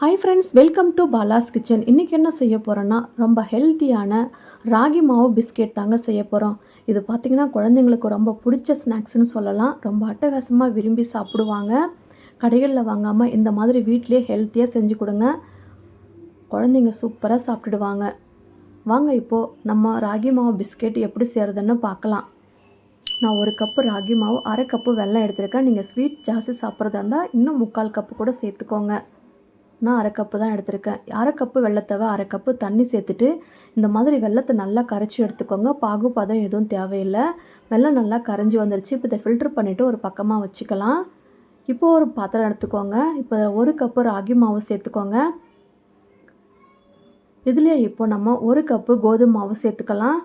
Hi friends welcome to Bala's kitchen இன்றைக்கி என்ன செய்ய போகிறோன்னா ரொம்ப ஹெல்த்தியான ராகி மாவு பிஸ்கெட் தாங்க செய்ய போகிறோம் இது பார்த்திங்கன்னா குழந்தைங்களுக்கு ரொம்ப பிடிச்ச ஸ்நாக்ஸ்னு சொல்லலாம். ரொம்ப அட்டகாசமாக விரும்பி சாப்பிடுவாங்க. கடைகளில் வாங்காமல் இந்த மாதிரி வீட்டிலே ஹெல்த்தியாக செஞ்சு கொடுங்க. குழந்தைங்க சூப்பராக சாப்பிட்டுடுவாங்க. வாங்க இப்போது நம்ம ராகி மாவு பிஸ்கெட் எப்படி செய்கிறதுன்னு பார்க்கலாம். நான் ஒரு கப்பு ராகி மாவு அரை கப்பு வெள்ளம் எடுத்திருக்கேன். நீங்கள் ஸ்வீட் ஜாஸ்தி சாப்பிட்றதா இருந்தால் இன்னும் முக்கால் கப்பு கூட சேர்த்துக்கோங்க. நான் அரை கப்பு தான் எடுத்திருக்கேன். அரை கப்பு வெள்ளத்தவை அரை கப்பு தண்ணி சேர்த்துட்டு இந்த மாதிரி வெள்ளத்தை நல்லா கரைச்சி எடுத்துக்கோங்க. பாகு பதம் எதுவும் தேவையில்லை. வெள்ளம் நல்லா கரைஞ்சி வந்துருச்சு. இப்போ இதை ஃபில்ட்ரு பண்ணிவிட்டு ஒரு பக்கமாக வச்சுக்கலாம். இப்போது ஒரு பாத்திரம் எடுத்துக்கோங்க. இப்போ ஒரு கப்பு ராகி மாவு சேர்த்துக்கோங்க. இதுலேயே இப்போ நம்ம ஒரு கப்பு கோதுமை மாவு சேர்த்துக்கலாம்.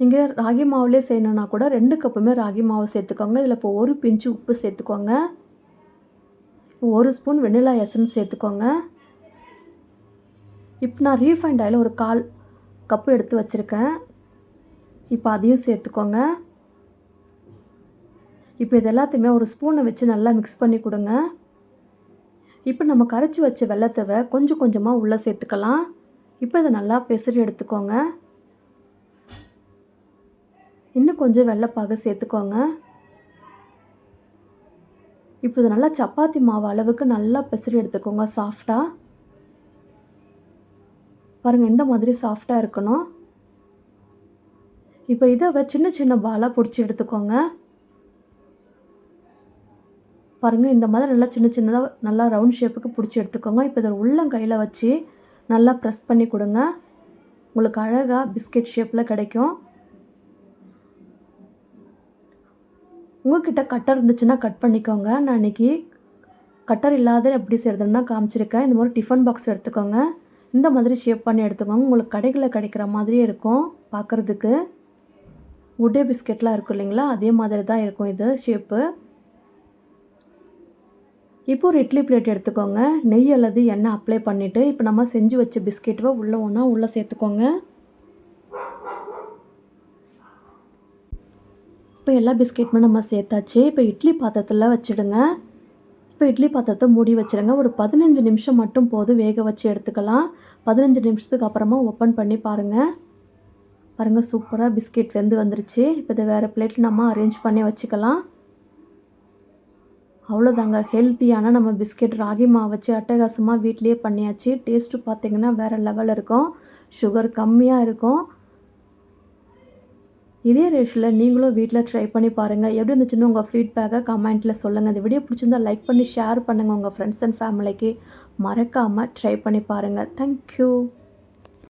நீங்கள் ராகி மாவுலேயே செய்யணுன்னா கூட ரெண்டு கப்புமே ராகி மாவு சேர்த்துக்கோங்க. இதில் இப்போ ஒரு பிஞ்சு உப்பு சேர்த்துக்கோங்க. ஒரு ஸ்பூன் வெண்ணிலா எசன்ஸ் சேர்த்துக்கோங்க. இப்போ நான் ரீஃபைண்ட் ஆயில் ஒரு கால் கப்பு எடுத்து வச்சுருக்கேன். இப்போ அதையும் சேர்த்துக்கோங்க. இப்போ இது எல்லாத்தையுமே ஒரு ஸ்பூனை வச்சு நல்லா மிக்ஸ் பண்ணி கொடுங்க. இப்போ நம்ம கரைச்சி வச்ச வெள்ளத்தவை கொஞ்சம் கொஞ்சமாக உள்ளே சேர்த்துக்கலாம். இப்போ இதை நல்லா பெசரி எடுத்துக்கோங்க. இன்னும் கொஞ்சம் வெள்ளைப்பாக சேர்த்துக்கோங்க. இப்போ இது நல்லா சப்பாத்தி மாவு அளவுக்கு நல்லா பெசரி எடுத்துக்கோங்க சாஃப்டாக பாருங்கள் இந்த மாதிரி சாஃப்டாக இருக்கணும். இப்போ இதை சின்ன சின்ன பாலாக பிடிச்சி எடுத்துக்கோங்க. பாருங்கள் இந்த மாதிரி நல்லா சின்ன சின்னதாக நல்லா ரவுண்ட் ஷேப்புக்கு பிடிச்சி எடுத்துக்கோங்க. இப்போ இதை உள்ளங்கையில் வச்சு நல்லா ப்ரெஸ் பண்ணி கொடுங்க. உங்களுக்கு அழகாக பிஸ்கெட் ஷேப்பில் கிடைக்கும். உங்கள்கிட்ட கட்டர் இருந்துச்சுன்னா கட் பண்ணிக்கோங்க. நான் இன்றைக்கி கட்டர் இல்லாத எப்படி செய்கிறதுன்னு தான் காமிச்சிருக்கேன். இந்த மாதிரி டிஃபன் பாக்ஸ் எடுத்துக்கோங்க. இந்த மாதிரி ஷேப் பண்ணி எடுத்துக்கோங்க. உங்களுக்கு கடைகளில் கிடைக்கிற மாதிரியே இருக்கும் பார்க்குறதுக்கு உட்டே பிஸ்கெட்லாம் இருக்கும் இல்லைங்களா? அதே மாதிரி தான் இருக்கும் இது ஷேப்பு இப்போ ஒரு இட்லி பிளேட் எடுத்துக்கோங்க. நெய் அல்லது எண்ணெய் அப்ளை பண்ணிவிட்டு இப்போ நம்ம செஞ்சு வச்ச பிஸ்கெட்டுவை உள்ளே ஒன்றா உள்ளே சேர்த்துக்கோங்க. இப்போ எல்லா பிஸ்கெட்டுமே நம்ம சேர்த்தாச்சு. இப்போ இட்லி பாத்திரத்தில் வச்சுடுங்க. இப்போ இட்லி பாத்திரத்தை மூடி வச்சுருங்க ஒரு பதினஞ்சு நிமிஷம் மட்டும் போதும் வேக வச்சு எடுத்துக்கலாம். பதினஞ்சு நிமிஷத்துக்கு அப்புறமா ஓப்பன் பண்ணி பாருங்கள் பாருங்கள் சூப்பராக பிஸ்கெட் வெந்து வந்துருச்சு. இப்போ இதை வேறு பிளேட்டில் நம்ம அரேஞ்ச் பண்ணி வச்சுக்கலாம். அவ்வளோதாங்க. ஹெல்த்தியான நம்ம பிஸ்கெட் ராகி மாவு வச்சு அட்டகாசமாக வீட்லேயே பண்ணியாச்சு. டேஸ்ட்டு பார்த்திங்கன்னா வேறு லெவல் இருக்கும். சுகர் கம்மியாக இருக்கும். இதே ரேஷில் நீங்களும் வீட்டில் ட்ரை பண்ணி பாருங்கள் எப்படி இருந்துச்சுன்னு உங்கள் ஃபீட்பேக்கை கமெண்ட்டில் சொல்லுங்கள் இந்த வீடியோ பிடிச்சிருந்தா லைக் பண்ணி ஷேர் பண்ணுங்கள் உங்கள் ஃப்ரெண்ட்ஸ் அண்ட் ஃபேமிலிக்கு மறக்காமல் ட்ரை பண்ணி பாருங்கள் தேங்க்யூ